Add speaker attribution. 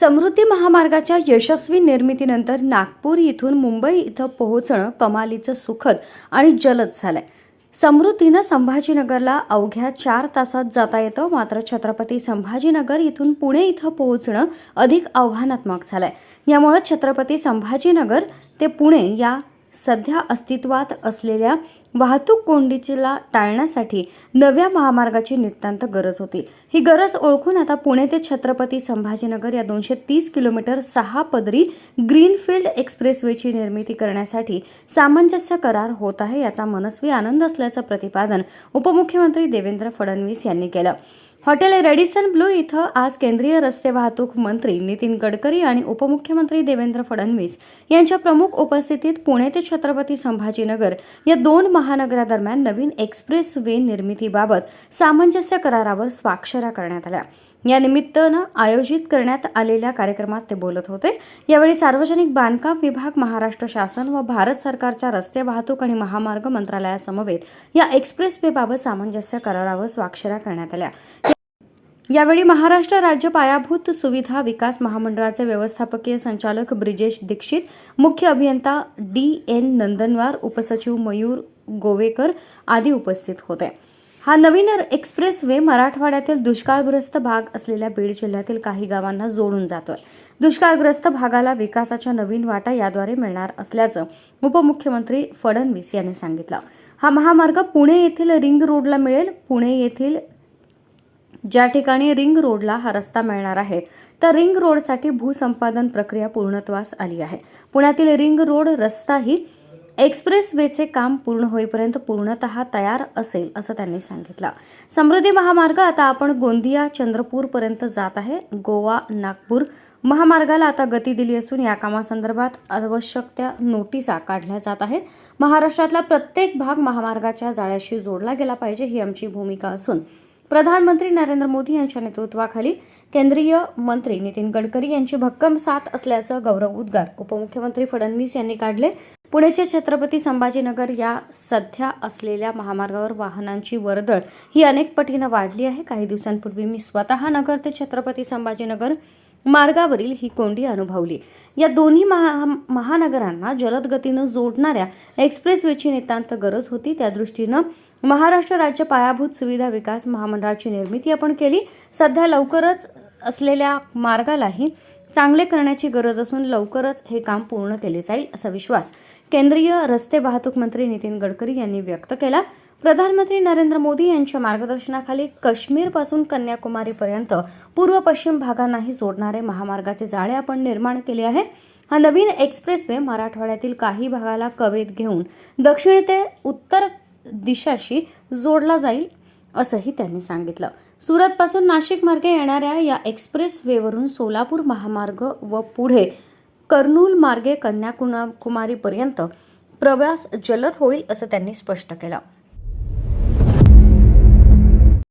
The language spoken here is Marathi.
Speaker 1: समृद्धी महामार्गाच्या यशस्वी निर्मितीनंतर नागपूर इथून मुंबई इथं पोहोचणं कमालीचं सुखद आणि जलद झालंय. समृद्धीनं संभाजीनगरला अवघ्या चार तासात जाता येतं मात्र छत्रपती संभाजीनगर इथून पुणे इथं पोहोचणं अधिक आव्हानात्मक झालंय. यामुळं छत्रपती संभाजीनगर ते पुणे या सध्या अस्तित्वात असलेल्या वाहतूक कोंडीचीला टाळण्यासाठी नव्या महामार्गाची नितांत गरज होती. ही गरज ओळखून आता पुणे ते छत्रपती संभाजीनगर या दोनशे तीस किलोमीटर सहा पदरी ग्रीनफील्ड एक्सप्रेसवेची निर्मिती करण्यासाठी सामंजस्य करार होत आहे याचा मनस्वी आनंद असल्याचं प्रतिपादन उपमुख्यमंत्री देवेंद्र फडणवीस यांनी केलं. हॉटेल रेडिसन ब्लू इथं आज केंद्रीय रस्ते वाहतूक मंत्री नितीन गडकरी आणि उपमुख्यमंत्री देवेंद्र फडणवीस यांच्या प्रमुख उपस्थितीत पुणे ते छत्रपती संभाजीनगर या दोन महानगरादरम्यान नवीन एक्सप्रेस वे निर्मितीबाबत सामंजस्य करारावर स्वाक्षऱ्या करण्यात आल्या. या निमित्तानं आयोजित करण्यात आलेल्या कार्यक्रमात ते बोलत होते. यावेळी सार्वजनिक बांधकाम विभाग महाराष्ट्र शासन व भारत सरकारच्या रस्ते वाहतूक आणि महामार्ग मंत्रालयासमवेत या एक्सप्रेस वेबाबत सामंजस्य करारावर स्वाक्षऱ्या करण्यात आल्या. यावेळी महाराष्ट्र राज्य पायाभूत सुविधा विकास महामंडळाचे व्यवस्थापकीय संचालक ब्रिजेश दीक्षित मुख्य अभियंता डी एन नंदनवार उपसचिव मयूर गोवेकर आदी उपस्थित होते. हा नवीन एक्सप्रेस वे मराठवाड्यातील दुष्काळग्रस्त भाग असलेल्या बीड जिल्ह्यातील काही गावांना जोडून जातोय. दुष्काळग्रस्त भागाला विकासाच्या नवीन वाटा याद्वारे मिळणार असल्याचं उपमुख्यमंत्री फडणवीस यांनी सांगितलं. हा महामार्ग पुणे येथील रिंग रोडला मिळेल. पुणे येथील ज्या ठिकाणी रिंग रोडला हा रस्ता मिळणार आहे तर रिंग रोडसाठी भूसंपादन प्रक्रिया पूर्णत्वास आली आहे. पुण्यातील रिंग रोड रस्ताही एक्सप्रेस वेचे काम पूर्ण होईपर्यंत पूर्णतः तयार असेल असं त्यांनी सांगितलं. समृद्धी महामार्ग आता आपण गोंदिया चंद्रपूरपर्यंत जात आहे. गोवा नागपूर महामार्गाला आता गती दिली असून या कामासंदर्भात आवश्यक त्या नोटिसा काढल्या जात आहेत. महाराष्ट्रातला प्रत्येक भाग महामार्गाच्या जाळ्याशी जोडला गेला पाहिजे ही आमची भूमिका असून प्रधानमंत्री नरेंद्र मोदी यांच्या नेतृत्वाखाली केंद्रीय मंत्री नितीन गडकरी यांची भक्कम साथ असल्याचं गौरव उद्गार. उपमुख्यमंत्री फडणवीस यांनी काढले. पुण्याच्या छत्रपती संभाजीनगर या सध्या असलेल्या महामार्गावर वाहनांची वर्दळ ही अनेक पटीनं वाढली आहे. काही दिवसांपूर्वी मी स्वतः नगर ते छत्रपती संभाजीनगर मार्गावरील ही कोंडी अनुभवली. या दोन्ही महा महानगरांना जलद गतीनं जोडणाऱ्या एक्सप्रेसवेची नितांत गरज होती. त्या दृष्टीनं महाराष्ट्र राज्य पायाभूत सुविधा विकास महामंडळाची निर्मिती आपण केली. सध्या लवकरच असलेल्या मार्गालाही चांगले करण्याची गरज असून लवकरच हे काम पूर्ण केले जाईल असा विश्वास केंद्रीय रस्ते वाहतूक मंत्री नितीन गडकरी यांनी व्यक्त केला. प्रधानमंत्री नरेंद्र मोदी यांच्या मार्गदर्शनाखाली काश्मीरपासून कन्याकुमारीपर्यंत पूर्व पश्चिम भागांनाही जोडणारे महामार्गाचे जाळे आपण निर्माण केले आहे. हा नवीन एक्सप्रेसवे मराठवाड्यातील काही भागाला कवेत घेऊन दक्षिण ते उत्तर दिशाशी जोडला जाईल असंही त्यांनी सांगितलं. सुरतपासून नाशिक मार्गे येणाऱ्या या एक्सप्रेस वेवरून सोलापूर महामार्ग व पुढे कर्नूल मार्गे कन्याकुमारीपर्यंत प्रवास जलद होईल असं त्यांनी स्पष्ट केलं.